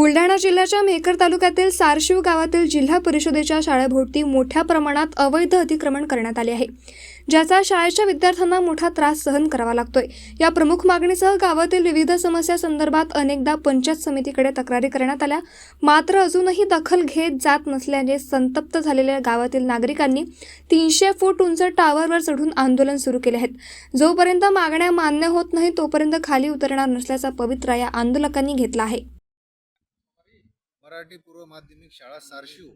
बुलढाणा जिल्ह्याच्या मेकर तालुक्यातील सारशिव गावातील जिल्हा परिषदेच्या शाळेभोवती मोठ्या प्रमाणात अवैध अतिक्रमण करण्यात आले आहे ज्याचा शाळेच्या विद्यार्थ्यांना मोठा त्रास सहन करावा लागतोय. या प्रमुख मागणीसह गावातील विविध समस्या संदर्भात अनेकदा पंचायत समितीकडे तक्रारी करण्यात आल्या. मात्र अजूनही दखल घेत जात नसल्याने संतप्त झालेल्या गावातील नागरिकांनी तीनशे फूट उंच टावरवर चढून आंदोलन सुरू केले आहेत. जोपर्यंत मागण्या मान्य होत नाही तोपर्यंत खाली उतरणार नसल्याचा पवित्रा या आंदोलकांनी घेतला आहे. मराठी पूर्व माध्यमिक शाळा सारशिव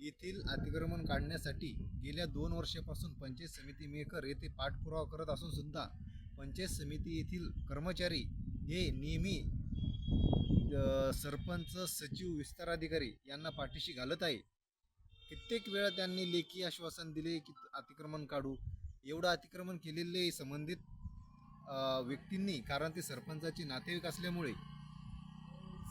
येथील अतिक्रमण काढण्यासाठी गेल्या दोन वर्षापासून पंचायत समिती मेकर येथे पाठपुरावा करत असून सुद्धा पंचायत समिती येथील कर्मचारी हे नेहमी सरपंच सचिव विस्ताराधिकारी यांना पाठीशी घालत आहे. कित्येक वेळा त्यांनी लेखी आश्वासन दिले की अतिक्रमण काढू. एवढं अतिक्रमण केलेले संबंधित व्यक्तींनी कारण ते सरपंचाचे नातेवाईक असल्यामुळे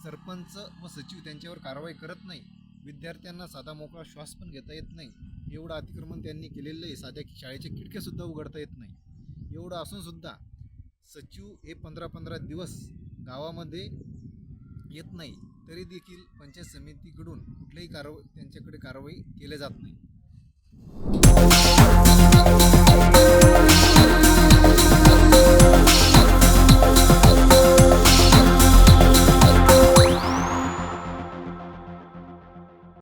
सरपंच व सचिव त्यांच्यावर कारवाई करत नाही. विद्यार्थ्यांना साधा मोकळा श्वास पण घेता येत नाही. एवढं अतिक्रमण त्यांनी केलेलं आहे साध्या शाळेच्या खिडक्यासुद्धा उघडता येत नाही. एवढं असूनसुद्धा सचिव हे पंधरा पंधरा दिवस गावामध्ये येत नाही. तरी देखील पंचायत समितीकडून कुठल्याही कारवाई त्यांच्याकडे कारवाई केल्या जात नाही.